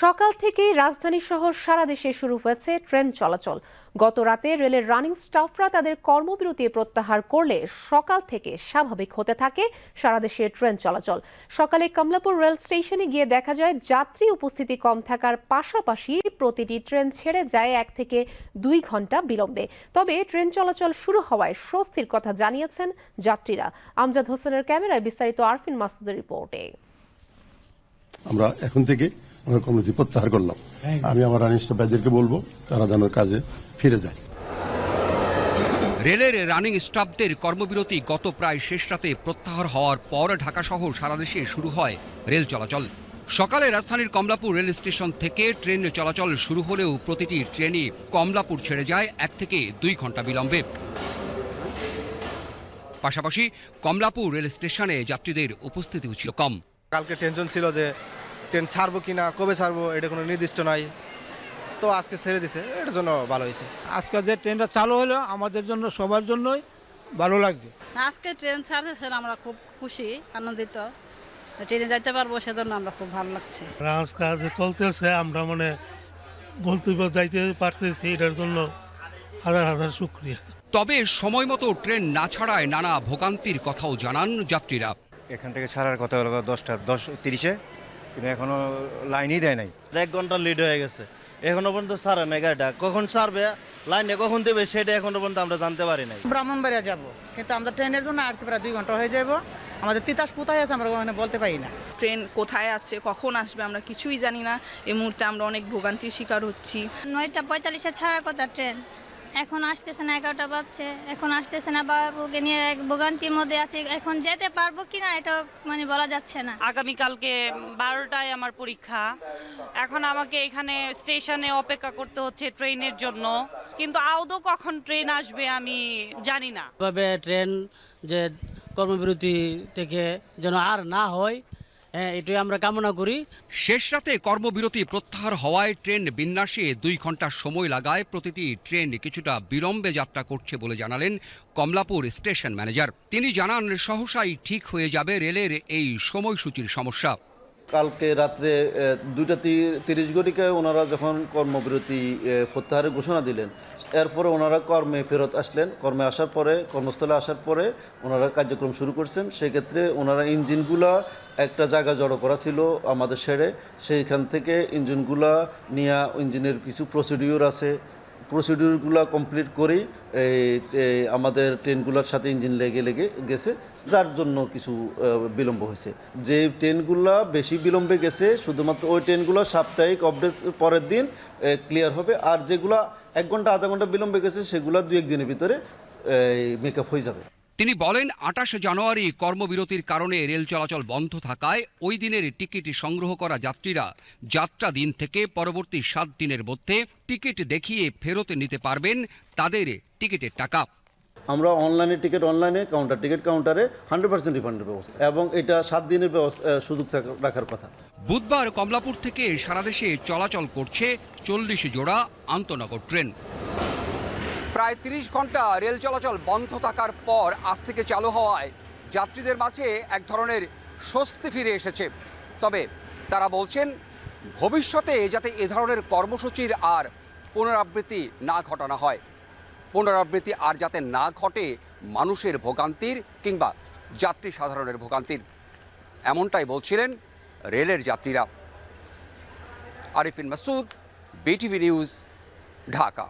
সকাল থেকেই রাজধানী শহর সারা দেশে শুরু হয়েছে ট্রেন চলাচল। গত রাতে রেলের রানিং স্টাফরা তাদের কর্মবিরতি প্রত্যাহার করলে সকাল থেকে স্বাভাবিক হতে থাকে সারা দেশে ট্রেন চলাচল। সকালে কমলাপুর রেল স্টেশনে গিয়ে দেখা যায়, যাত্রী উপস্থিতি কম থাকার পাশাপাশি প্রতিটি ট্রেন ছেড়ে যায় এক থেকে দুই ঘণ্টা বিলম্বে। তবে ট্রেন চলাচল শুরু হওয়ায় স্বস্তির কথা জানিয়েছেন যাত্রীরা। আমজাদ হোসেনের ক্যামেরায় বিস্তারিত আরফিন মাসুদের রিপোর্টে। আমরা এখন থেকে আমরা কমিটি প্রত্যাহার করলাম। আমি আমার রানিস্ট ব্যাজেরকে বলব তারা যেন কাজে ফিরে যায়। রেলের রানিং স্টাফদের কর্মবিরতি গত প্রায় শেষ রাতে প্রত্যাহার হওয়ার পর ঢাকা সহ সারা দেশে শুরু হয় রেল চলাচল। সকালে রাজধানীর কমলাপুর রেল স্টেশন থেকে ট্রেন চলাচল শুরু হলেও প্রতিটি ট্রেনই কমলাপুর ছেড়ে যায় এক থেকে দুই ঘণ্টা বিলম্বে। পাশাপাশি কমলাপুর রেল স্টেশনে যাত্রীদের উপস্থিতিও ছিল কম। কালকে টেনশন ছিল যে ট্রেন ছাড়বো কি না কবে ছাড়বো এটা কোনো নির্দিষ্ট নাই। তো আজকে ছেড়ে দিছে এটার জন্য ভালো হয়েছে। আজকে যে ট্রেনটা চালু হলো আমাদের জন্য সবার জন্যই ভালো লাগছে। আজকে ট্রেন ছাড়ছে আমরা খুব খুশি আনন্দিত। ট্রেনে যাইতে পারব সেজন্য আমরা খুব ভালো লাগছে। রাস্তা যে চলতেছে আমরা মানে গন্তব্য যাইতে পারতেছি এটার জন্য হাজার হাজার শুক্রিয়া। তবে সময় মতো ট্রেন না ছাড়ায় নানা ভোগান্তির কথাও জানান যাত্রীরা। এখান থেকে ছাড়ার কথা হলো দশটা দশ তিরিশে। কিন্তু এখনও লাইনই দেয় নাই। এক ঘণ্টা লিড হয়ে গেছে। এখনও পর্যন্ত ছাড়ে না গাড়িটা। কখন ছাড়বে লাইনে কখন দেবে সেটা এখনও পর্যন্ত আমরা জানতে পারি নাই। ব্রাহ্মণবাড়িয়া যাব। কিন্তু আমরা ট্রেনের জন্য আসছি প্রায় দুই ঘণ্টা হয়ে যাব আমাদের তিতাস কোথায় আছে আমরা ওখানে বলতে পারি না। ট্রেন কোথায় আছে কখন আসবে আমরা কিছুই জানি না। এই মুহূর্তে আমরা অনেক ভোগান্তির শিকার হচ্ছি। নয়টা পঁয়তাল্লিশে ছাড়ার কথা ট্রেন এখন আসতেছে না এগারোটা বাজছে। এখন আসতেছে না বাবুকে নিয়ে এক ভোগান্তির মধ্যে আছে। এখন যেতে পারব কিনা এটা মানে বলা যাচ্ছে না। আগামীকালকে বারোটায় আমার পরীক্ষা। এখন আমাকে এখানে স্টেশনে অপেক্ষা করতে হচ্ছে ট্রেনের জন্য। কিন্তু আদৌ কখন ট্রেন আসবে আমি জানি না। তবে ট্রেন যে কর্মবিরতি থেকে যেন আর না হয় হ্যাঁ এটাই আমরা কামনা করি। শেষ রাতে কর্মবিরতি প্রত্যাহার হওয়ায় ট্রেন বিন্যাসে দুই ঘণ্টা সময় লাগায় প্রতিটি ট্রেন কিছুটা বিলম্বে যাত্রা করছে বলে জানালেন কমলাপুর স্টেশন ম্যানেজার। তিনি জানান, সহসাই ঠিক হয়ে যাবে রেলের এই সময়সূচির সমস্যা। কালকে রাত্রে দুইটা তিরিশ ঘটিকায় ওনারা যখন কর্মবিরতি প্রত্যাহারের ঘোষণা দিলেন, এরপরে ওনারা কর্মে ফেরত আসলেন। কর্মে আসার পরে, কর্মস্থলে আসার পরে ওনারা কার্যক্রম শুরু করছেন। সেক্ষেত্রে ওনারা ইঞ্জিনগুলা একটা জায়গা জড়ো করা ছিল আমাদের সেরে সেইখান থেকে ইঞ্জিনগুলা নিয়ে ইঞ্জিনের কিছু প্রসিডিউর আছে। প্রসিডিউরগুলো কমপ্লিট করেই আমাদের ট্রেনগুলোর সাথে ইঞ্জিন লেগে লেগে গেছে, যার জন্য কিছু বিলম্ব হয়েছে। যে ট্রেনগুলো বেশি বিলম্বে গেছে, শুধুমাত্র ওই ট্রেনগুলো সাপ্তাহিক আপডেট পরের দিন ক্লিয়ার হবে। আর যেগুলো এক ঘণ্টা, আধা ঘণ্টা বিলম্বে গেছে, সেগুলো দু একদিনের ভিতরে মেকআপ হয়ে যাবে। তিনি বলেন আঠাশে জানুয়ারি কর্মবিরতির কারণে রেল চলাচল বন্ধ থাকায় ওই দিনের টিকিট সংগ্রহ করা যাত্রীরা যাত্রা দিন থেকে পরবর্তী সাত দিনের মধ্যে টিকিট দেখিয়ে ফেরত নিতে পারবেন তাদের টিকিটের টাকা। আমরা অনলাইনে টিকিট অনলাইনে কাউন্টার টিকিট কাউন্টারে হান্ড্রেড পার্সেন্ট রিফান্ডের ব্যবস্থা। এবং এটা সাত দিনের ব্যবস্থা সুযোগ রাখার কথা। বুধবার কমলাপুর থেকে সারা দেশে চলাচল করছে চল্লিশ জোড়া আন্তনগর ট্রেন। প্রায় তিরিশ ঘণ্টা রেল চলাচল বন্ধ থাকার পর আজ থেকে চালু হওয়ায় যাত্রীদের মাঝে এক ধরনের স্বস্তি ফিরে এসেছে। তবে তারা বলছেন, ভবিষ্যতে যাতে এ ধরনের কর্মসূচির আর পুনরাবৃত্তি না ঘটানো হয়, পুনরাবৃত্তি আর যাতে না ঘটে মানুষের ভোগান্তির কিংবা যাত্রী সাধারণের ভোগান্তির। এমনটাই বলছিলেন রেলের যাত্রীরা। Arifin Masud, BTV news, Dhaka.